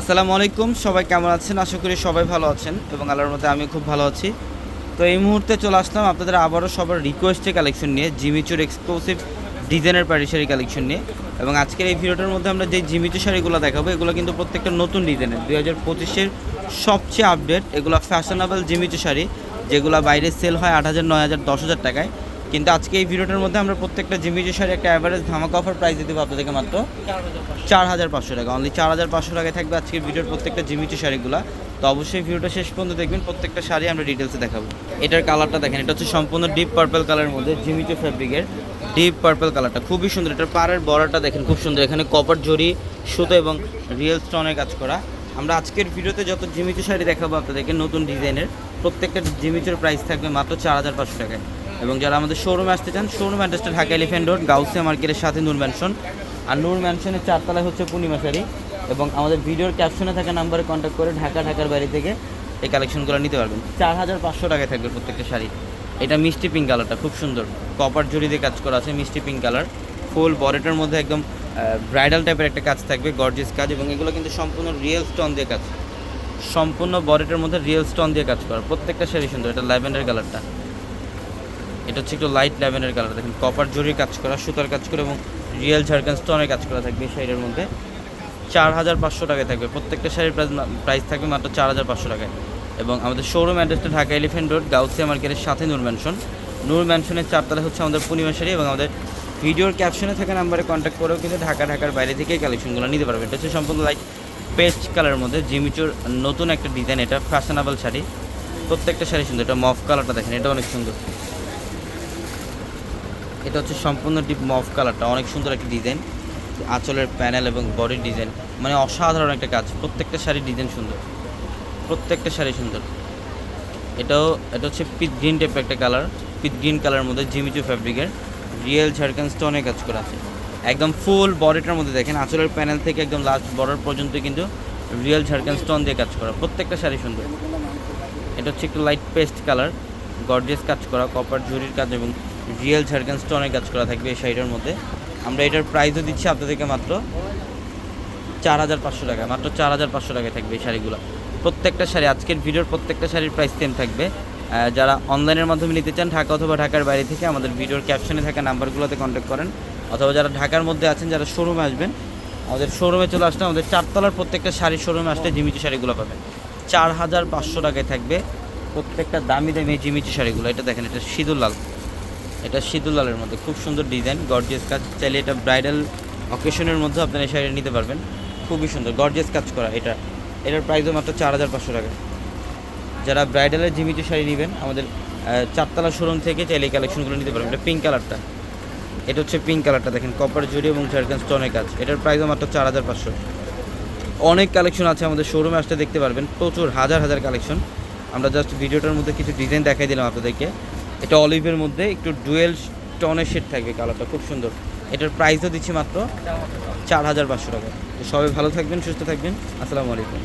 আসসালামু আলাইকুম, সবাই কেমন আছেন? আশা করি সবাই ভালো আছেন এবং আল্লাহর মধ্যে আমি খুব ভালো আছি। তো এই মুহূর্তে চলে আসলাম আপনাদের আবারও সবার রিকোয়েস্টে কালেকশন নিয়ে জিমিচুর এক্সক্লুসিভ ডিজাইনের পাড়ি শাড়ি কালেকশন নিয়ে। এবং আজকের এই ভিডিওটার মধ্যে আমরা যে জিমিচু শাড়িগুলো দেখাবো, এগুলো কিন্তু প্রত্যেকটা নতুন ডিজাইনের। দুই হাজার পঁচিশের সবচেয়ে আপডেট এগুলো ফ্যাশনেবল জিমিচু শাড়ি, যেগুলো বাইরে সেল হয় আট হাজার, নয় হাজার, দশ হাজার টাকায়। কিন্তু আজকে এই ভিডিওটার মধ্যে আমরা প্রত্যেকটা জিমিচু শাড়ি একটা অ্যাভারেজ ধামাকা অফার প্রাইস দিতে আপনাদেরকে মাত্র চার হাজার পাঁচশো টাকা। অনলি চার হাজার পাঁচশো টাকায় থাকবে আজকের ভিডিওর প্রত্যেকটা জিমিচু শাড়িগুলো। তো অবশ্যই ভিডিওটা শেষ পর্যন্ত দেখবেন, প্রত্যেকটা শাড়ি আমরা ডিটেলসে দেখাবো। এটার কালারটা দেখেন, এটা হচ্ছে সম্পূর্ণ ডিপ পার্পল কালারের মধ্যে জিমিচু ফ্যাব্রিকের ডিপ পার্পল কালারটা খুবই সুন্দর, এটার পাড়ের বড়াটা দেখেন, খুব সুন্দর। এখানে কপার জরি সুতো এবং রিয়েল স্টোনের কাজ করা। আমরা আজকের ভিডিওতে যত জিমিচু শাড়ি দেখাবো আপনাদেরকে নতুন ডিজাইনের প্রত্যেকটা জিমিচুর প্রাইস থাকবে মাত্র চার হাজার পাঁচশো টাকায়। এবং যারা আমাদের শোরুমে আসতে চান শোরুম অ্যাড্রেসটা ঢাকা এলিফেন্ট রোড গাউসিয়া মার্কেটের সাথে নূর ম্যানশন আর নূর ম্যানশনের চারতলায় হচ্ছে পূর্ণিমা শাড়ি এবং আমাদের ভিডিওর ক্যাপশনে থাকা নাম্বারে কন্ট্যাক্ট করে ঢাকা, ঢাকার বাড়ি থেকে এই কালেকশনগুলো নিতে পারবেন। চার হাজার পাঁচশো টাকায় থাকবে প্রত্যেকটা শাড়ি। এটা মিষ্টি পিঙ্ক কালারটা খুব সুন্দর। কপার জড়ি দিয়ে কাজ করা আছে, মিষ্টি পিঙ্ক কালার ফুল বডিটার মধ্যে একদম ব্রাইডাল টাইপের একটা কাজ থাকবে গর্জিয়াস কাজ এবং এগুলো কিন্তু সম্পূর্ণ রিয়েল স্টোন দিয়ে কাজ। সম্পূর্ণ বডিটার মধ্যে রিয়েল স্টোন দিয়ে কাজ করা। প্রত্যেকটা শাড়ি সুন্দর, এটা ল্যাভেন্ডার কালারটা এটা হচ্ছে একটু লাইট ল্যাভেন্ডার কালার দেখেন কপার জরির কাজ করা, সুতার কাজ করে এবং রিয়েল ঝাড়খান স্টোনের কাজ করা থাকবে শাড়ির মধ্যে। চার হাজার পাঁচশো টাকায় থাকবে। প্রত্যেকটা শাড়ির প্রাইস প্রাইস থাকবে মাত্র চার হাজার পাঁচশো টাকায়। এবং আমাদের শোরুম অ্যাড্রেসটা ঢাকা এলিফেন্ট রোড গাউসিয়া মার্কেটের সাথে নূর ম্যানশন নূর ম্যানশনের চারতলা হচ্ছে আমাদের পূর্ণিমা শাড়ি এবং আমাদের ভিডিওর ক্যাপশনে থাকা নাম্বারে কন্ট্যাক্ট করেও কিন্তু ঢাকা, ঢাকার বাইরে থেকে কালেকশনগুলো নিতে পারবে। এটা হচ্ছে সম্পূর্ণ লাইট পেস্ট কালারের মধ্যে জিমিচুর নতুন একটা ডিজাইন এটা ফ্যাশনেবল শাড়ি। প্রত্যেকটা শাড়ি সুন্দর। এটা মফ কালারটা দেখেন, এটা অনেক সুন্দর। এটা হচ্ছে সম্পূর্ণ ডিপ মফ কালারটা অনেক সুন্দর একটা ডিজাইন আঁচলের প্যানেল এবং বডির ডিজাইন মানে অসাধারণ একটা কাজ। প্রত্যেকটা শাড়ির ডিজাইন সুন্দর। প্রত্যেকটা শাড়ি সুন্দর। এটাও, এটা হচ্ছে পিট গ্রিন টাইপের একটা কালার পিট গ্রিন কালারের মধ্যে জিমিচু ফ্যাব্রিকের রিয়েল ঝাড়খান স্টোনে কাজ করা আছে। একদম ফুল বডিটার মধ্যে দেখেন, আঁচলের প্যানেল থেকে একদম লাস্ট বর্ডার পর্যন্ত কিন্তু রিয়েল ঝাড়খান স্টোন দিয়ে কাজ করা। প্রত্যেকটা শাড়ি সুন্দর। এটা হচ্ছে একটু লাইট পেস্ট কালার গর্জিয়াস কাজ করা কপার জুরির কাজ এবং রিয়েল ঝাড়খান স্টোনের কাজ করা থাকবে এই শাড়িটার মধ্যে। আমরা এটার প্রাইসও দিচ্ছি আপনাদেরকে মাত্র চার হাজার পাঁচশো টাকা, মাত্র চার হাজার পাঁচশো টাকায় থাকবে এই শাড়িগুলো। প্রত্যেকটা শাড়ি, আজকের ভিডিওর প্রত্যেকটা শাড়ির প্রাইস সেম থাকবে। যারা অনলাইনের মাধ্যমে নিতে চান, ঢাকা অথবা ঢাকার বাইরে থেকে আমাদের ভিডিওর ক্যাপশনে থাকা নাম্বারগুলোতে কন্ট্যাক্ট করেন। অথবা যারা ঢাকার মধ্যে আছেন, যারা শোরুমে আসবেন, আমাদের শোরুমে চলে আসলে আমাদের চারতলার প্রত্যেকটা শাড়ির শোরুমে আসলে জিমিচি শাড়িগুলো পাবেন। চার হাজার পাঁচশো টাকায় থাকবে প্রত্যেকটা দামি দামি জিমিচি শাড়িগুলো। এটা দেখেন, এটা সিঁদুর লাল। এটা লালের মধ্যে। খুব সুন্দর ডিজাইন গর্জিয়াস কাজ। চাইলে এটা ব্রাইডাল অকেশনের মধ্যে আপনারা এই শাড়িটা নিতে পারবেন। খুবই সুন্দর গর্জিয়াস কাজ করা এটা। এটার প্রাইসও মাত্র চার হাজার পাঁচশো টাকা। যারা ব্রাইডালের জিমিচু শাড়ি নেবেন, আমাদের চারতলা শোরুম থেকে চাইলে এই কালেকশনগুলো নিতে পারবেন। এটা পিঙ্ক কালারটা এটা হচ্ছে পিঙ্ক কালারটা দেখেন কপার জুড়ি এবং ঝাড়খান স্টোনের কাজ এটার প্রাইসও মাত্র চার হাজার পাঁচশো। অনেক কালেকশন আছে আমাদের শোরুমে আসতে দেখতে পারবেন। প্রচুর, হাজার হাজার কালেকশন আমরা জাস্ট ভিডিওটার মধ্যে কিছু ডিজাইন দেখাই দিলাম আপনাদেরকে। এটা অলিভের মধ্যে একটু ডুয়েল টনের শেড থাকবে কালারটা খুব সুন্দর। এটার প্রাইসও দিচ্ছি মাত্র চার হাজার পাঁচশো টাকা। তো সবাই ভালো থাকবেন সুস্থ থাকবেন। আসসালামু আলাইকুম।